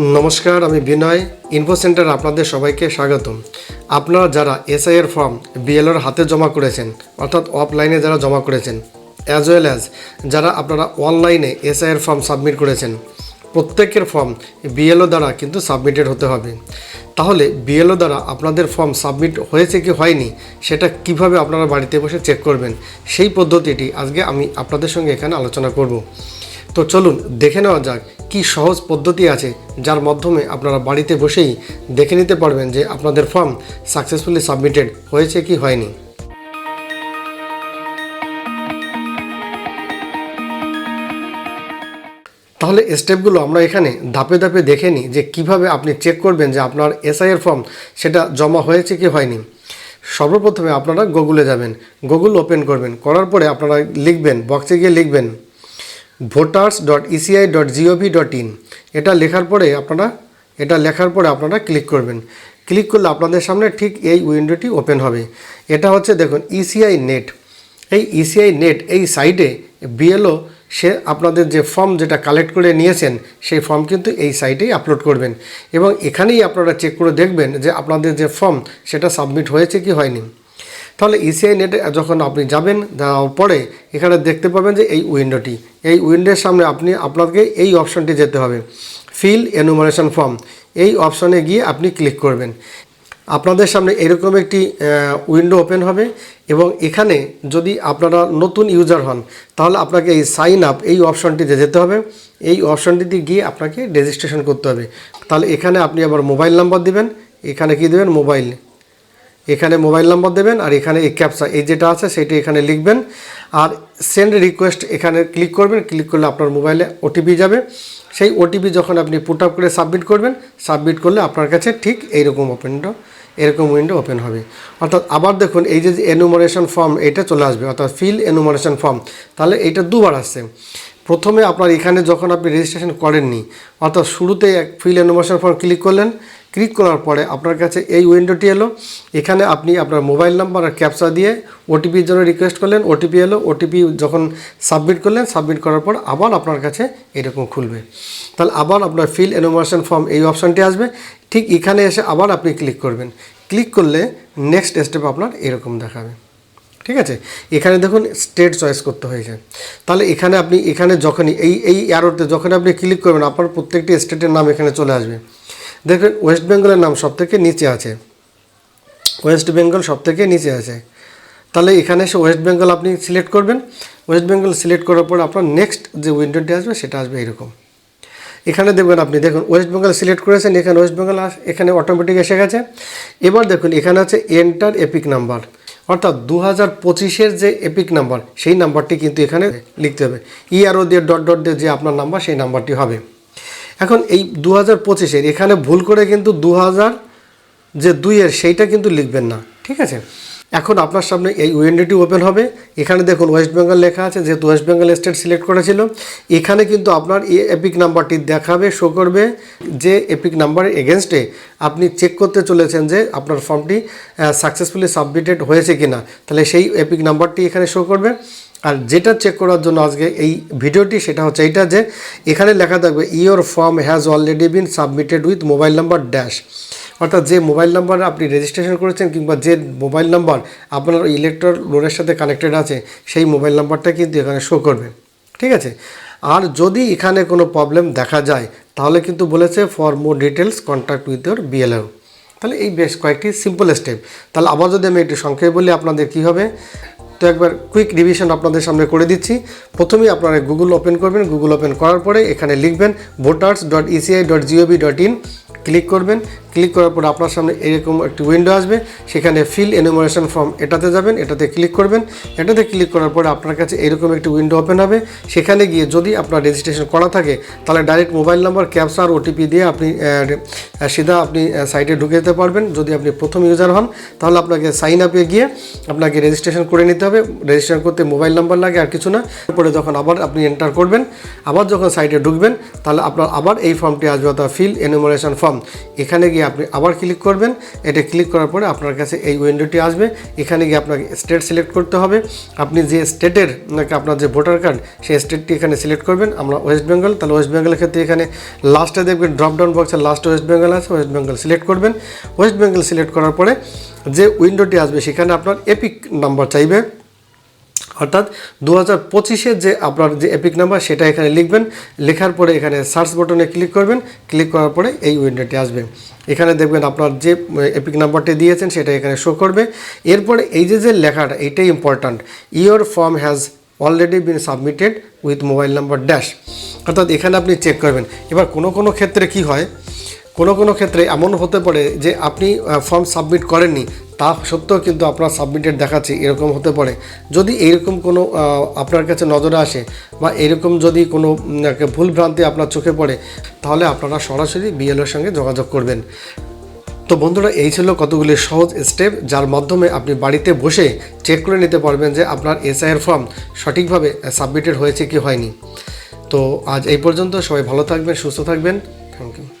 নমস্কার, আমি বিনয় info centre আপনাদের সবাইকে স্বাগতম। আপনারা যারা এসআইয়ের ফর্ম বিএলওর হাতে জমা করেছেন, অর্থাৎ অফলাইনে যারা জমা করেছেন অ্যাজ ওয়েল অ্যাজ যারা আপনারা অনলাইনে এসআইয়ের ফর্ম সাবমিট করেছেন, প্রত্যেকের ফর্ম বিএলও দ্বারা কিন্তু সাবমিটেড হতে হবে। তাহলে বিএলও দ্বারা আপনাদের ফর্ম সাবমিট হয়েছে কি হয়নি, সেটা কীভাবে আপনারা বাড়িতে বসে চেক করবেন, সেই পদ্ধতিটি আজকে আমি আপনাদের সঙ্গে এখানে আলোচনা করব। তো চলুন দেখে নেওয়া যাক কি সহজ পদ্ধতি আছে, যার মাধ্যমে আপনারা বাড়িতে বসেই দেখে নিতে পারবেন যে আপনাদের ফর্ম সাকসেসফুলি সাবমিটেড হয়েছে কি হয়নি। তাহলে স্টেপগুলো আমরা এখানে ধাপে ধাপে দেখে নিই যে কীভাবে আপনি চেক করবেন যে আপনার এসআইয়ের ফর্ম সেটা জমা হয়েছে কি হয়নি। সর্বপ্রথমে আপনারা গুগলে যাবেন। গুগল ওপেন করবেন। করার পরে আপনারা লিখবেন বক্সে গিয়ে লিখবেন voters dot ECI dot GOV dot in এটা লেখার পরে আপনারা, এটা লেখার পরে আপনারা ক্লিক করবেন। ক্লিক করলে আপনাদের সামনে ঠিক এই উইন্ডোটি ওপেন হবে। এটা হচ্ছে দেখুন ইসিআই নেট এই ইসিআই নেট এই সাইটে বিএলও সে আপনাদের যে ফর্ম যেটা কালেক্ট করে নিয়েছেন, সেই ফর্ম কিন্তু এই সাইটেই আপলোড করবেন। এবং এখানেই আপনারা চেক করে দেখবেন যে আপনাদের যে ফর্ম সেটা সাবমিট হয়েছে কি হয়নি। তাহলে ইসিআই নেটে যখন আপনি যাবেন, যাওয়ার পরে এখানে দেখতে পাবেন যে এই উইন্ডোটি এই উইন্ডোর সামনে আপনি, আপনাকে এই অপশনটি যেতে হবে। ফিল এনুমারেশন ফর্ম এই অপশনে গিয়ে আপনি ক্লিক করবেন। আপনাদের সামনে এরকম একটি উইন্ডো ওপেন হবে এবং এখানে যদি আপনারা নতুন ইউজার হন, তাহলে আপনাকে এই সাইন আপ এই অপশনটিতে যেতে হবে। এই অপশনটিতে গিয়ে আপনাকে রেজিস্ট্রেশন করতে হবে। তাহলে এখানে আপনি আবার মোবাইল নাম্বার দিবেন। এখানে কি দেবেন? মোবাইল এখানে মোবাইল নাম্বার দেবেন আর এখানে এই ক্যাপসা এই যেটা আছে সেটি এখানে লিখবেন। আর সেন্ড রিকোয়েস্ট এখানে ক্লিক করবেন ক্লিক করলে আপনার মোবাইলে ওটিপি যাবে। সেই ওটিপি যখন আপনি পুট আপ করে সাবমিট করবেন সাবমিট করলে আপনার কাছে ঠিক এইরকম ওপেনটা এরকম উইন্ডো ওপেন হবে। অর্থাৎ আবার দেখুন, এই যে এনুমারেশন ফর্ম এটা চলে আসবে, অর্থাৎ ফিল এনুমারেশন ফর্ম তাহলে এইটা দুবার আসছে। প্রথমে আপনার এখানে যখন আপনি রেজিস্ট্রেশন করেননি, অর্থাৎ শুরুতে এক ফিল এনুমারেশন ফর্ম ক্লিক করলেন ক্লিক করার পরে আপনার কাছে এই উইন্ডোটি এলো। এখানে আপনি আপনার মোবাইল নাম্বার আর ক্যাপচা দিয়ে ওটিপির জন্য রিকোয়েস্ট করলেন ওটিপি এলো ওটিপি যখন সাবমিট করলেন সাবমিট করার পর আবার আপনার কাছে এরকম খুলবে। তাহলে আবার আপনার ফিল এনোমারেশন ফর্ম এই অপশানটি আসবে। ঠিক এখানে এসে আবার আপনি ক্লিক করবেন। ক্লিক করলে নেক্সট স্টেপ আপনার এরকম দেখাবে। ঠিক আছে? এখানে দেখুন স্টেট চয়েস করতে হয়েছে। তাহলে এখানে আপনি, এখানে যখনই, এই এই অ্যারোতে যখন আপনি ক্লিক করবেন, আপনার প্রত্যেকটি স্টেটের নাম এখানে চলে আসবে। দেখবেন ওয়েস্ট বেঙ্গলের নাম সব থেকে নিচে আছে। ওয়েস্ট বেঙ্গল সব থেকে নিচে আছে। তাহলে এখানে এসে ওয়েস্ট বেঙ্গল আপনি সিলেক্ট করবেন। ওয়েস্ট বেঙ্গল সিলেক্ট করার পর আপনার নেক্সট যে উইন্ডোটি আসবে সেটা আসবে এরকম। এখানে দেখবেন আপনি, দেখুন, ওয়েস্ট বেঙ্গল সিলেক্ট করেছেন, এখানে ওয়েস্ট বেঙ্গল এখানে অটোমেটিক এসে গেছে। এবার দেখুন, এখানে আছে এন্টার এপিক নাম্বার অর্থাৎ দু হাজার পঁচিশের যে এপিক নাম্বার সেই নাম্বারটি কিন্তু এখানে লিখতে হবে। ইআরও দিয়ে ডট ডট দিয়ে যে আপনার নাম্বার সেই নাম্বারটি হবে। এখন এই দু হাজার পঁচিশের, এখানে ভুল করে কিন্তু দু হাজার যে দুইয়ের, সেইটা কিন্তু লিখবেন না, ঠিক আছে? এখন আপনার সামনে এই উইন্ডোটি ওপেন হবে। এখানে দেখুন ওয়েস্ট বেঙ্গল লেখা আছে, যেহেতু ওয়েস্ট বেঙ্গল স্টেট সিলেক্ট করেছিল। এখানে কিন্তু আপনার এই এপিক নাম্বারটি দেখাবে শো করবে যে এপিক নাম্বারের এগেনস্টে আপনি চেক করতে চলেছেন যে আপনার ফর্মটি সাকসেসফুলি সাবমিটেড হয়েছে কি না তাহলে সেই এপিক নাম্বারটি এখানে শো করবে। আর যেটা চেক করার জন্য আজকে এই ভিডিওটি সেটা হচ্ছে এইটা যে এখানে লেখা থাকবে your form has already been submitted with mobile number dash অর্থাৎ যে মোবাইল নাম্বার আপনি রেজিস্ট্রেশন করেছেন কিংবা যে মোবাইল নাম্বার আপনার ইলেকট্রল লোনের সাথে কানেক্টেড আছে, সেই মোবাইল নাম্বারটা কিন্তু এখানে শো করবে। ঠিক আছে? আর যদি এখানে কোনো প্রবলেম দেখা যায়, তাহলে কিন্তু বলেছে for more details contact with your BLO তাহলে এই বেশ কয়েকটি সিম্পল স্টেপ তাহলে আবার যদি আমি একটু সংক্ষেপে বলি, আপনাদের কী হবে? তো একবার কুইক রিভিশন আপনাদের সামনে করে দিচ্ছি। প্রথমেই আপনারা গুগল ওপেন করবেন। গুগল ওপেন করার পরে এখানে লিখবেন voters dot ECI dot GOV dot in click করবেন। ক্লিক করার পর আপনার সামনে এরকম একটি উইন্ডো আসবে। সেখানে ফিল এনুমারেশন ফর্ম এটাতে যাবেন, এটাতে ক্লিক করবেন। এটাতে ক্লিক করার পরে আপনার কাছে এরকম একটি উইন্ডো ওপেন হবে। সেখানে গিয়ে যদি আপনার রেজিস্ট্রেশন করা থাকে, তাহলে ডাইরেক্ট মোবাইল নাম্বার ক্যাপসা আর ওটিপি দিয়ে আপনি সিধা আপনি সাইটে ঢুকে যেতে পারবেন। যদি আপনি প্রথম ইউজার হন, তাহলে আপনাকে সাইন আপে গিয়ে আপনাকে রেজিস্ট্রেশন করে নিতে হবে। রেজিস্ট্রেশন করতে মোবাইল নাম্বার লাগে আর কিছু না। পরে যখন আবার আপনি এন্টার করবেন, আবার যখন সাইটে ঢুকবেন, তাহলে আপনার আবার এই ফর্মটি আসবে অর্থাৎ ফিল এনুমারেশন ফর্ম এখানে গিয়ে গিয়ে আপনি আবার ক্লিক করবেন। এটা ক্লিক করার পরে আপনার কাছে এই উইন্ডোটি আসবে। এখানে গিয়ে আপনাকে স্টেট সিলেক্ট করতে হবে। আপনি যে স্টেটের নাকি আপনার যে ভোটার কার্ড সেই স্টেটটি এখানে সিলেক্ট করবেন। আমরা ওয়েস্ট বেঙ্গল তাহলে ওয়েস্ট বেঙ্গলের ক্ষেত্রে এখানে লাস্টে দেখবেন ড্রপডাউন বক্সে লাস্টে ওয়েস্ট বেঙ্গল আছে ওয়েস্ট বেঙ্গল সিলেক্ট করবেন। ওয়েস্ট বেঙ্গল সিলেক্ট করার পরে যে উইন্ডোটি আসবে, সেখানে আপনার এপিক নাম্বার চাইবে। অর্থাৎ দু হাজার যে আপনার যে এপিক নাম্বার সেটা এখানে লিখবেন। লেখার পরে এখানে সার্চ বটনে ক্লিক করবেন। ক্লিক করার পরে এই উইন্ডোটি আসবে। এখানে দেখবেন আপনার যে এপিক নাম্বারটি দিয়েছেন, সেটা এখানে শো করবে। এরপরে এই যে যে লেখাটা এইটাই important your form has already been submitted with mobile number dash অর্থাৎ এখানে আপনি চেক করবেন। এবার কোনো কোনো ক্ষেত্রে কি হয়? কোনো কোনো ক্ষেত্রে এমন হতে পারে যে আপনি ফর্ম সাবমিট করেননি তা সত্ত্বেও কিন্তু আপনার সাবমিটেড দেখাচ্ছে এরকম হতে পারে। যদি এইরকম কোনো আপনার কাছে নজরে আসে বা এরকম যদি কোনো উম, একটা ভুল ভ্রান্তি আপনার চোখে পড়ে তাহলে আপনারা সরাসরি বিএলওর সঙ্গে যোগাযোগ করবেন। তো বন্ধুরা এই ছিল কতগুলি সহজ স্টেপ যার মাধ্যমে আপনি বাড়িতে বসে চেক করে নিতে পারবেন যে আপনার এসআইয়ের ফর্ম সঠিকভাবে সাবমিটেড হয়েছে কি হয়নি। তো আজ এই পর্যন্ত সবাই ভালো থাকবেন সুস্থ থাকবেন। Thank you